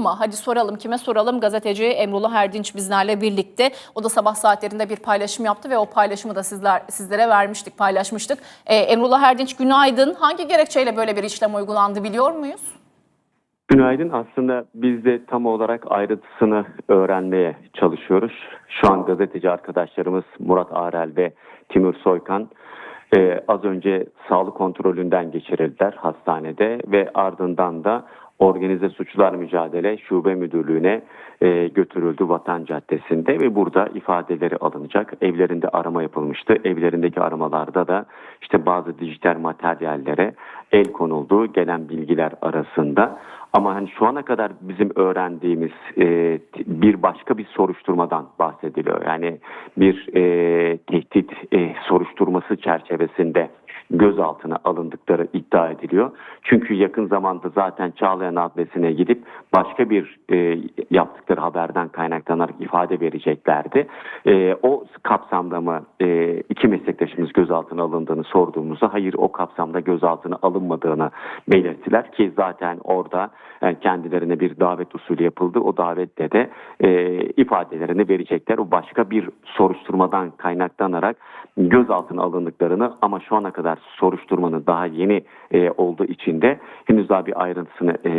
soralım? Hadi soralım. Kime soralım? Gazeteci Emrullah Erdinç bizlerle birlikte. O da sabah saatlerinde bir paylaşım yaptı ve o paylaşımı da sizler sizlere vermiştik, paylaşmıştık. Ee, Emrullah Erdinç günaydın. Hangi gerekçeyle böyle bir işlem uygulandı biliyor muyuz? Günaydın. Aslında biz de tam olarak ayrıntısını öğrenmeye çalışıyoruz. Şu an gazeteci arkadaşlarımız Murat Arel ve Timur Soykan e, az önce sağlık kontrolünden geçirildiler hastanede ve ardından da Organize Suçlar Mücadele Şube Müdürlüğü'ne e, götürüldü Vatan Caddesi'nde ve burada ifadeleri alınacak. Evlerinde arama yapılmıştı. Evlerindeki aramalarda da işte bazı dijital materyallere el konulduğu gelen bilgiler arasında. Ama hani şu ana kadar bizim öğrendiğimiz e, bir başka bir soruşturmadan bahsediliyor. Yani bir e, tehdit e, soruşturması çerçevesinde gözaltına alındıkları iddia ediliyor. Çünkü yakın zamanda zaten Çağlayan adresine gidip başka bir e, yaptıkları haberden kaynaklanarak ifade vereceklerdi. E, o kapsamda mı e, iki meslektaşımız gözaltına alındığını sorduğumuzda hayır o kapsamda gözaltına alınmadığını belirttiler ki zaten orada yani kendilerine bir davet usulü yapıldı. O davette de e, ifadelerini verecekler. O başka bir soruşturmadan kaynaklanarak gözaltına alındıklarını ama şu ana kadar soruşturmanın daha yeni e, olduğu için de henüz daha bir ayrıntısını e,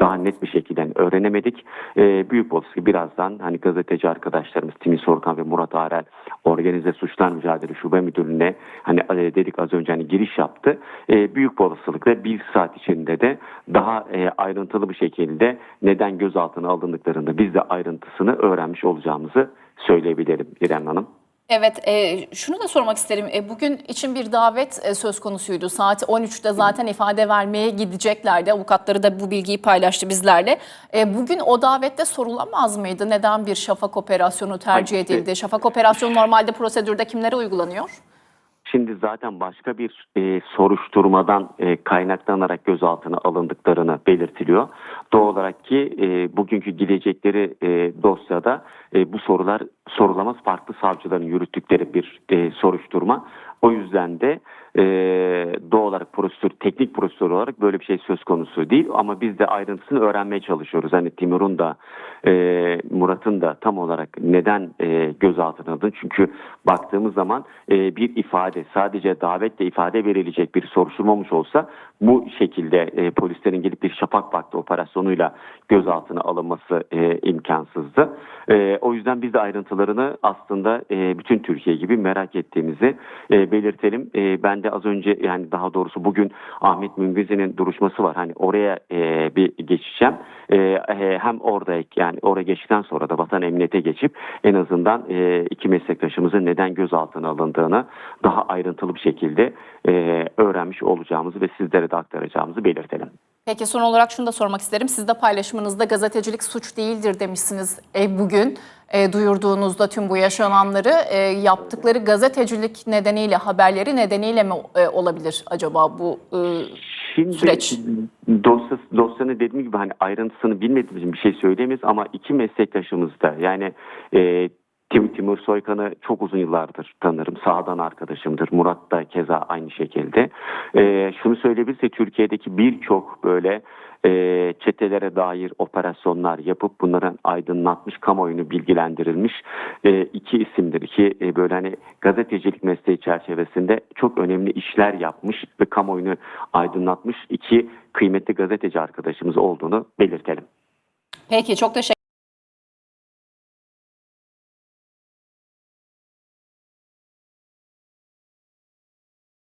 daha net bir şekilde öğrenemedik. E, büyük olasılık birazdan hani gazeteci arkadaşlarımız Timi Sorkan ve Murat Arel Organize Suçlar Mücadele Şube Müdürlüğü'ne hani e, dedik az önce hani giriş yaptı. E, büyük olasılıkla bir saat içinde de daha e, ayrıntılı bir şekilde neden gözaltına alındıklarında biz de ayrıntısını öğrenmiş olacağımızı söyleyebilirim İrem Hanım. Evet, e, şunu da sormak isterim. E, bugün için bir davet e, söz konusuydu. Saat 13'te zaten ifade vermeye gideceklerdi. Avukatları da bu bilgiyi paylaştı bizlerle. E, bugün o davette sorulamaz mıydı? Neden bir şafak operasyonu tercih edildi? Şafak operasyonu normalde prosedürde kimlere uygulanıyor? Şimdi zaten başka bir e, soruşturmadan e, kaynaklanarak gözaltına alındıklarını belirtiliyor. Doğal olarak ki e, bugünkü gidecekleri e, dosyada e, bu sorular sorulamaz farklı savcıların yürüttükleri bir e, soruşturma. O yüzden de e, doğal olarak prosedür, teknik prosedür olarak böyle bir şey söz konusu değil ama biz de ayrıntısını öğrenmeye çalışıyoruz. Hani Timur'un da e, Murat'ın da tam olarak neden e, gözaltına alındığını çünkü baktığımız zaman e, bir ifade sadece davetle ifade verilecek bir soruşturma olmuş olsa bu şekilde e, polislerin gelip bir şafak vakti operasyonuyla gözaltına alınması e, imkansızdı. E, o yüzden biz de ayrıntılarını aslında e, bütün Türkiye gibi merak ettiğimizi e, belirtelim. E, ben de az önce yani daha doğrusu bugün Ahmet Müngezi'nin duruşması var. Hani oraya e, bir geçeceğim. E, e, hem orada yani oraya geçtikten sonra da vatan emniyete geçip en azından e, iki meslektaşımızın neden gözaltına alındığını daha ayrıntılı bir şekilde e, öğrenmiş olacağımızı ve sizlere de aktaracağımızı belirtelim. Peki son olarak şunu da sormak isterim. Siz de paylaşımınızda gazetecilik suç değildir demişsiniz e, bugün. E, duyurduğunuzda tüm bu yaşananları e, yaptıkları gazetecilik nedeniyle, haberleri nedeniyle mi e, olabilir acaba bu e, Şimdi süreç? Dosya, dosyanın dediğim gibi hani ayrıntısını bilmediğimiz için bir şey söyleyemeyiz ama iki meslektaşımız da yani e, Tim, Timur Soykan'ı çok uzun yıllardır tanırım. Sağdan arkadaşımdır. Murat da keza aynı şekilde. E, şunu söyleyebilirsek Türkiye'deki birçok böyle e, çetelere dair operasyonlar yapıp bunların aydınlatmış, kamuoyunu bilgilendirilmiş e, iki isimdir. İki e, böyle hani gazetecilik mesleği çerçevesinde çok önemli işler yapmış ve kamuoyunu aydınlatmış iki kıymetli gazeteci arkadaşımız olduğunu belirtelim. Peki çok teşekkür